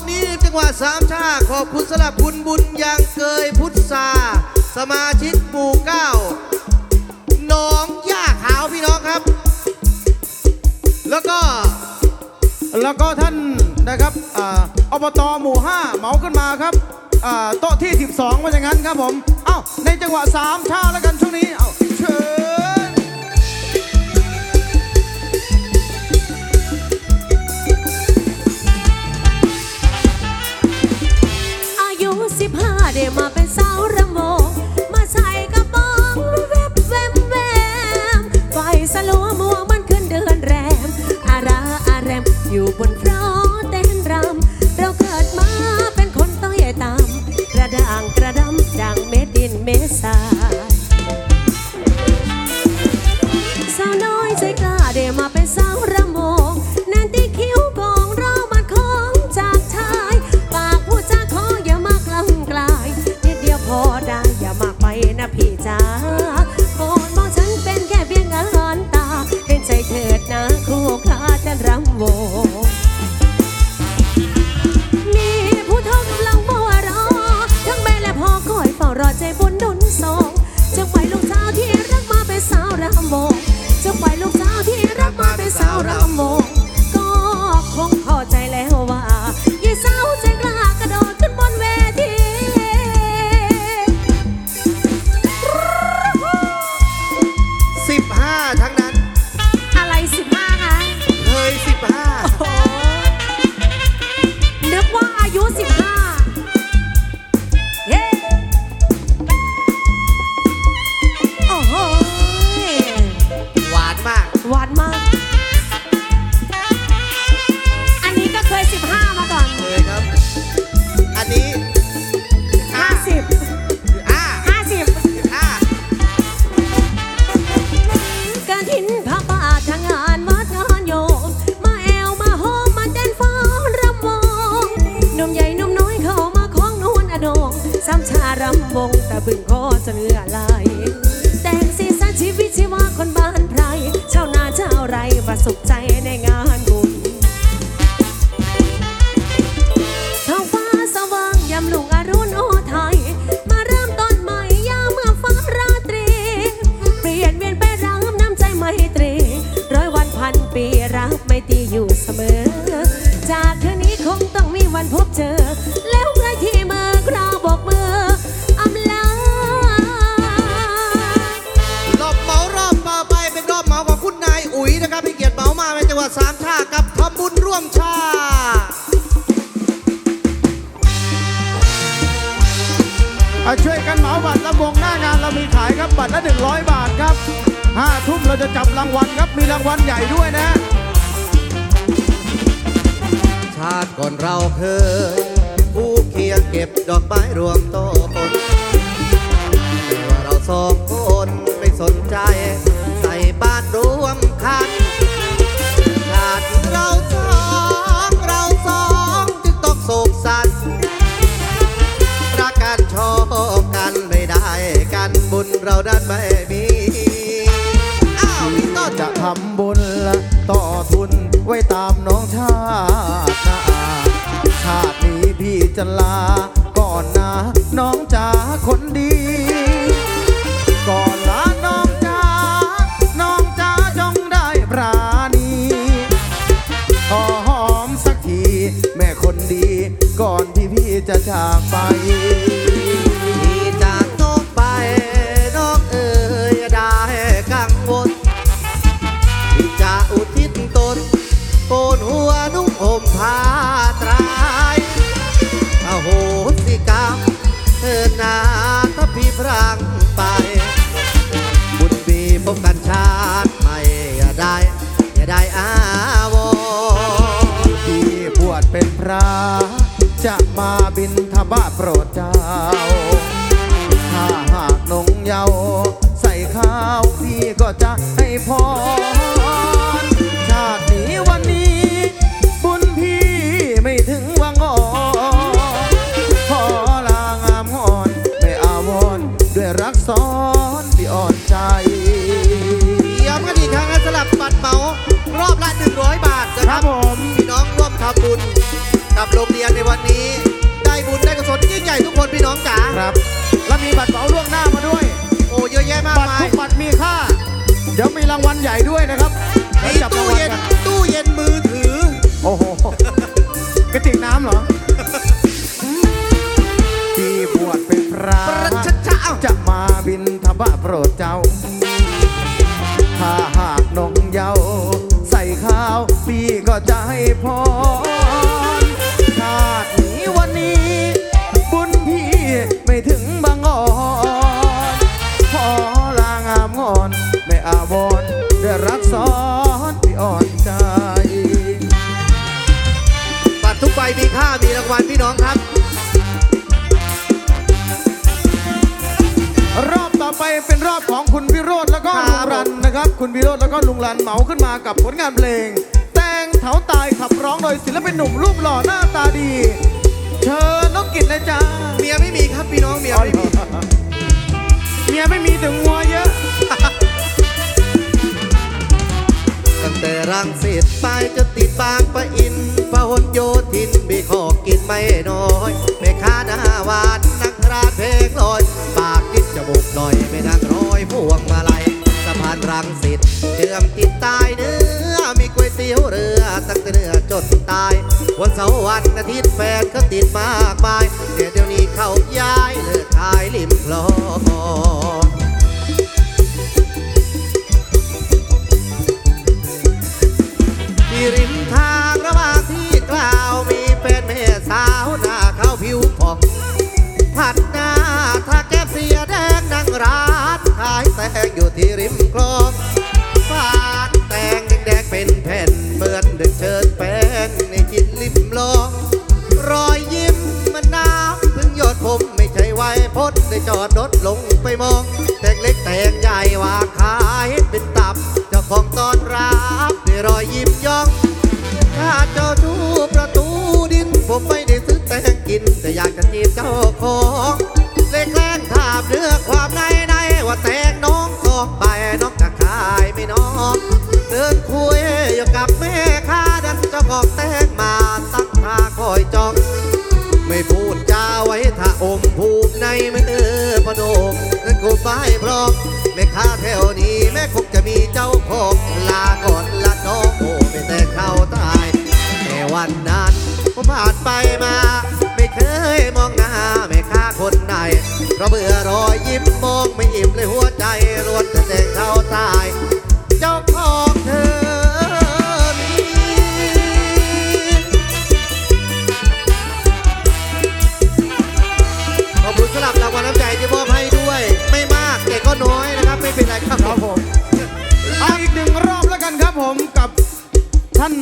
อบนี้จังหวะสามชาขอบคุณสำหรับคุณบุญยังเกยพุทธาสมาชิกหมู่เก้าน้องย่าขาวพี่น้องครับ แล้วก็แล้วก็ท่านนะครับออบตหมู่5เหมาขึ้นมาครับโต๊ะที่ 12ว่าอย่างนั้นครับผม เอ้าในจังหวะสามชาแล้วกันช่วงนี้ สามชากับทำบุญร่วมชาช่วยกันเหมาบัตรลำวงหน้างานเรามีขายครับบัตรละ 100 บาทครับห้าทุ่มเราจะจับรางวัลครับมีรางวัลใหญ่ด้วยนะ ชาติก่อนเราเคยผู้เคียงเก็บดอกไม้รวมต้นแต่ว่าเราสองคนไม่สนใจ ใส่บ้านรวมคัน ชาติเราสองเราสองจึงต้องโศกสันรักกันชอบกันไม่ได้กันบุญเราดันไม่มีอ้าวพี่ต้นจะทำบุญต่อทุนไว้ตามน้องชาติหน้าชาตินี้พี่จะลาก่อนนะน้องจ๋า ยาว์ใส่ข้าวพี่ก็จะให้พรชาตินี้วันนี้ บุญพี่ไม่ถึงวังอ่อนขอลางามงอนไม่อาวรณ์ด้วยรักซ้อนที่อ่อนใจย้ำกันอีกครั้งนะสลับบัตรเหมารอบละ 100 บาทนะคครัรับบผมพี่น้องร่วมทำบุญกับโรงเรียนในวันนี้ ได้บุญได้กุศลยิ่งใหญ่ทุกคนพี่น้องจ๋าครับ แล้วมีบัตรเหมาล่วงหน้า ใหญ่ด้วยนะครับ ค่ามีรางวัลพี่น้องครับ รอบต่อไปเป็นรอบของคุณวิโรธแล้วก็คลุรับงรันนะครับ คุณวิโรธแล้วก็ลุงรันเหมาขึ้นมากับผลงานเพลง แตงเถาตายขับร้องโดยศิลปินหนุ่มรูปหล่อหน้าตาดี เชิญน้องกิตนะจ๊ะเมียไม่มีครับพี่น้องเมียไม่มีเมียไม่มีถึงงัวเยอะตั้งแต่รังสิตไปจนติดบางปะอิน พหลโยธินมีขอกินไม่น้อยแม่ค้าหน้าหวานนักราดเพลงลอย ปากนิดจมูกหน่อยไม่นั่งร้อยพวงมาลัยสะพานรังสิตเชื่อมติดใตายเนื้อ มีก๋วยเตี๋ยวเรือตั้งแต่เนื้อจนตาย วันเสาร์วันอาทิตย์แฟนเขาติดมากมายเดี๋ยวเดี๋ยวนี้เขาย้ายเลิกขายริมคลอง อยู่ที่ริมคลองฟาดแตงแดงเป็นแผ่นเหมือนดึกเชิญแฟนในจินริมลอง รอยยิ้มมันน้ำพึ่งหยดผมไม่ใช่ไวพดได้จอดรถลงไปมอง แตงเล็กแตงใหญ่วางขายเป็นตับ เจ้าของตอนรับด้วยรอยยิ้มย่องถ้าเจ้าดูประตูดินผมไม่ได้ซื้อแตงกิน แต่อยากจะจีบเจ้าของเล็กแรงถามเนื้อความในในว่าแตงน้อง องเดินคุยอยู่กับแม่ค้าดันเจ้าของแตงมาตั้งท่าคอยจองไม่พูดจาไว้ถ้าอมภูมิในไมือพนมนั่นกูไฟพร้อมแม่ค้าแถวนี้แม่คงจะมีเจ้าของลาก่อนละน้องโอ้ไม่แต่เข้าตายแต่วันนั้นผมผ่านไปมา ไม่เคยมองหน้าแม่ค้าคนใดเพราะเบื่อรอยยิ้มมองไม่อิ่มเลยหัวใจรว เอาอีกหนึ่งรอบแล้วกันครับผมกับท่าน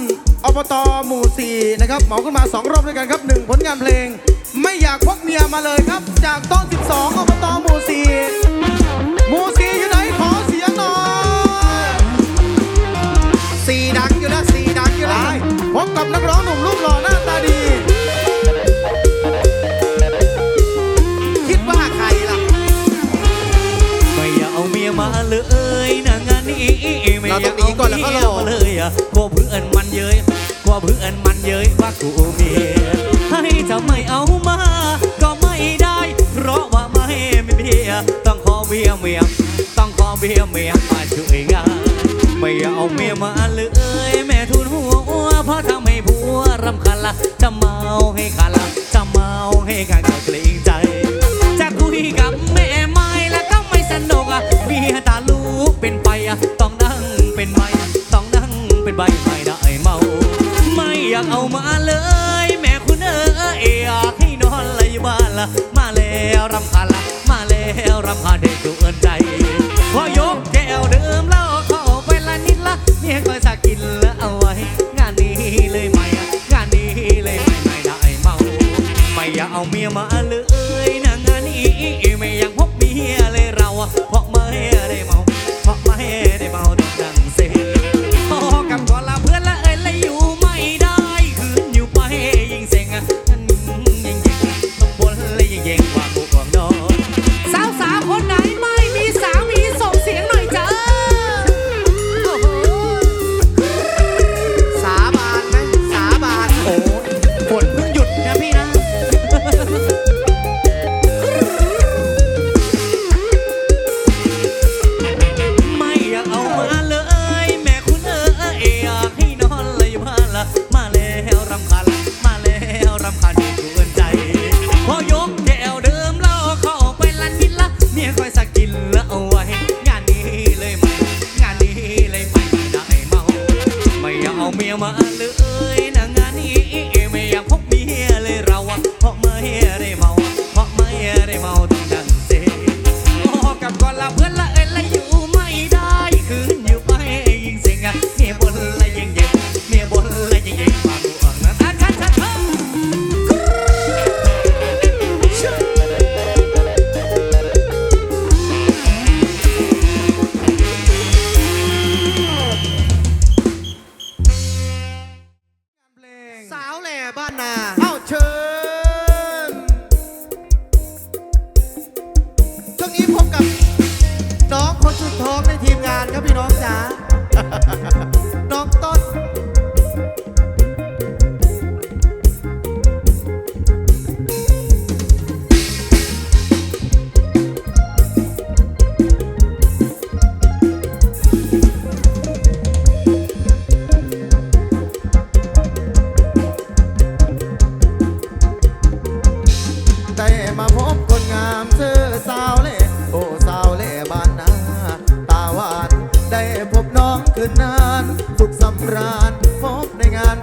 อบตหมู่สี่นะครับเหมาขึ้นมาสองรอบด้วยกันครับหนึ่งผลงานเพลง ไม่อยากพกเมียมาเลยครับ จากต้น 12 อบตหมู่สี่หมู่สี่อยู่ไหนขอเสียงหน่อยสีดังอยู่แล้วสีดังอยู่ไปแล้วพบกับนักร้องหนุ่มรูปหล่อหน้าตาดี คิดว่าใครล่ะ ไม่อยากเอาเมียมาเลย เราต้องหนีก่อนแล้วก็รอเมียมาเลยอะกลัวเพื่อนมันเย้ยกลัวเพื่อนมันเย้ยว่ากูเมียให้จะไม่เอามา ก็ไม่ได้ เพราะว่าไม่มีเมียต้องขอเมียเมียต้องขอเมียเมียมาช่วยงานไม่อยากเอาเมียมาเลย แม่ทุนหัวเพราะทำให้ผัวรำคาญละจะเมาให้ขาดละจะเมาให้ขาดก็เกรงใจ จะคุยกับแม่ไม่แล้วก็ไม่สนุกอะเมียตาลูกเป็นไปอะ ต้องนั่งเป็นไม้ต้องนั่งเป็นใบไม่ได้เมา ไม่อยากเอามาเลย แม่คุณเอออยากให้นอนเลยบ้านละมาแล้วรำคาญละมาแล้วรำคาญเด็กดูเอินใจพอยกแก้วเดิมแล้วเข้าไปละนิดละเมียก็จะกินล้วเอาไว้ งานนี้เลยไม่งานนี้เลยไม่ไม่ได้เมา ไม่อยากเอาเมียมาเลยนะงานนี้ไม่อยากพบเมียเลยเราเพราะไม่ได้เมา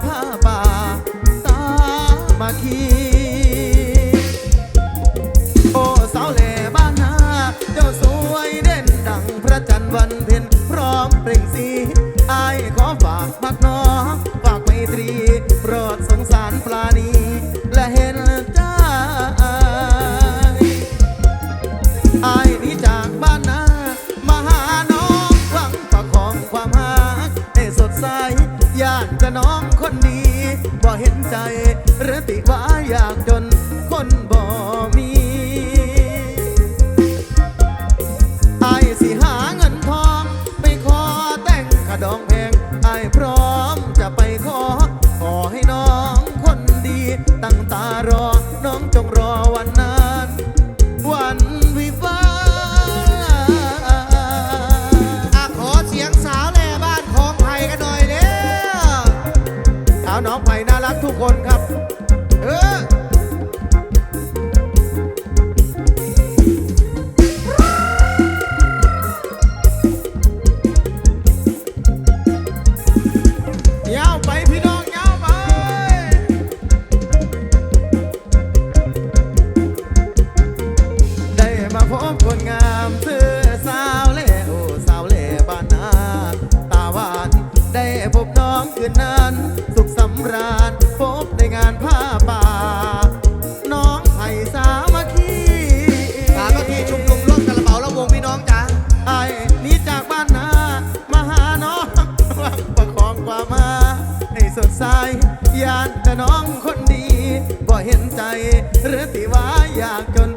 ผ้าป่า สามาคคีโอ้สาวแหล่บ้านนาเจ้าสวยเด่นดังพระจันทร์วัน บ่เห็นใจหรือติว่าอยากจนคนบอก ทุกคนครับ เออ ใจ หรือที่ว่าอยากจน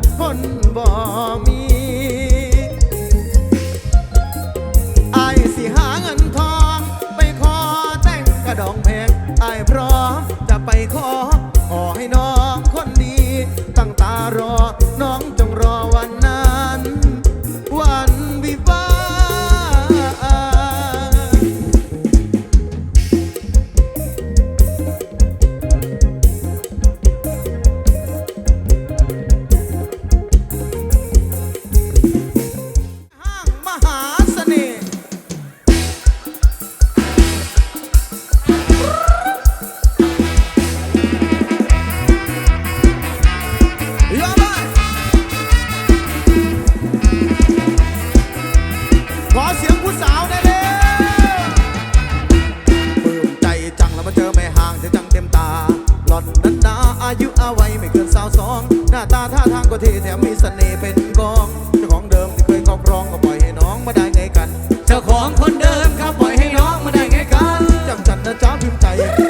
ท่แถมมีเสน่ห์เป็นกอง เจ้าของเดิมที่เคยครอบครองก็ปล่อยให้น้องมาได้ไงกัน เจ้าของคนเดิมครับปล่อยให้น้องมาได้ไงกันจำจันนะจ้าพิมพ์ใจ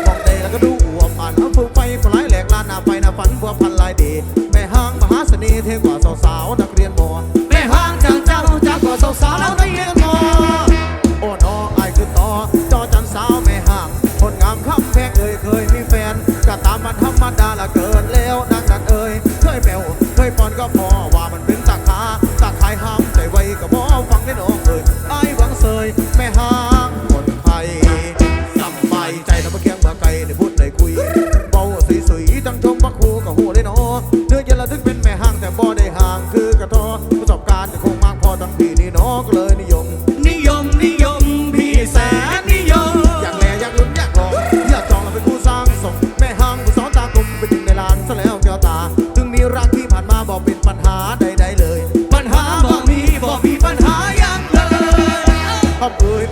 มองเตะแล้วก็ดูอ้วกอ่านน้ำฟูไปปลายแหลกลานหน้าไปหน้าฝันบัวพันลายดีแม่ห้างมหาเสน่ห์เท่กว่าสาวๆนะ ข